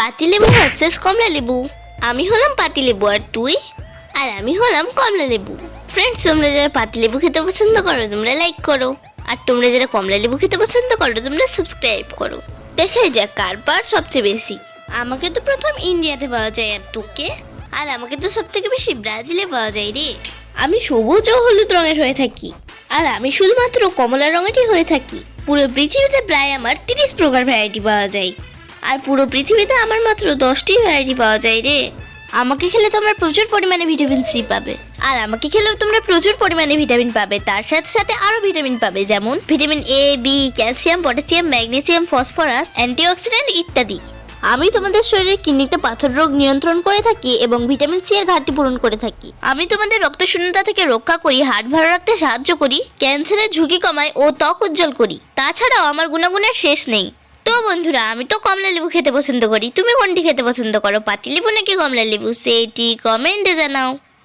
পাতিলেবু ভার্সেস কমলা লেবু। আমি হলাম পাতিলেবু আর তুই? আর আমি হলাম কমলা লেবু। ফ্রেন্ডস তোমরা যারা পাতিলেবু খেতে পছন্দ করো, তোমরা লাইক করো। আর তোমরা যারা কমলা লেবু খেতে পছন্দ করো, তোমরা সাবস্ক্রাইব করো। দেখে যাক কার পার সবচেয়ে বেশি। আমাকে তো প্রথম ইন্ডিয়াতে পাওয়া যায় আর তোকে। আর আমাকে তো সব থেকে বেশি ব্রাজিলে পাওয়া যায় রে। আমি সবুজ ও হলুদ রঙের হয়ে থাকি। আর আমি শুধুমাত্র কমলা রঙেরই হয়ে থাকি। পুরো পৃথিবীতে প্রায় আমার তিরিশ প্রকার ভ্যারাইটি পাওয়া যায়। আর পুরো পৃথিবীতে আমার মাত্র দশটি ভ্যারাইটি পাওয়া যায় রে। আমাকে খেলে তোমরা প্রচুর পরিমাণে ভিটামিন সি পাবে। আর আমাকে খেলেও তোমরা প্রচুর পরিমাণে ভিটামিন পাবে। তার সাথে সাথে আরও ভিটামিন পাবে, যেমন vitamin A B calcium potassium magnesium phosphorus antioxidant ইত্যাদি। আমি তোমাদের শরীরে কিডনিতে পাথর রোগ নিয়ন্ত্রণ করে থাকি এবং ভিটামিন সি এর ঘাটতি পূরণ করে থাকি। আমি তোমাদের রক্ত শূন্যতা থেকে রক্ষা করি হার্ট ভালো রাখতে সাহায্য করি ক্যান্সারের ঝুঁকি কমাই ও ত্বক উজ্জ্বল করি। তাছাড়াও আমার গুণাগুণের শেষ নেই। তো বন্ধুরা, আমি তো কমলা লেবু খেতে পছন্দ করি। তুমি কোনটি খেতে পছন্দ করো? পাতিলেবু নাকি কমলা লেবু? সেটি কমেন্টে জানাও।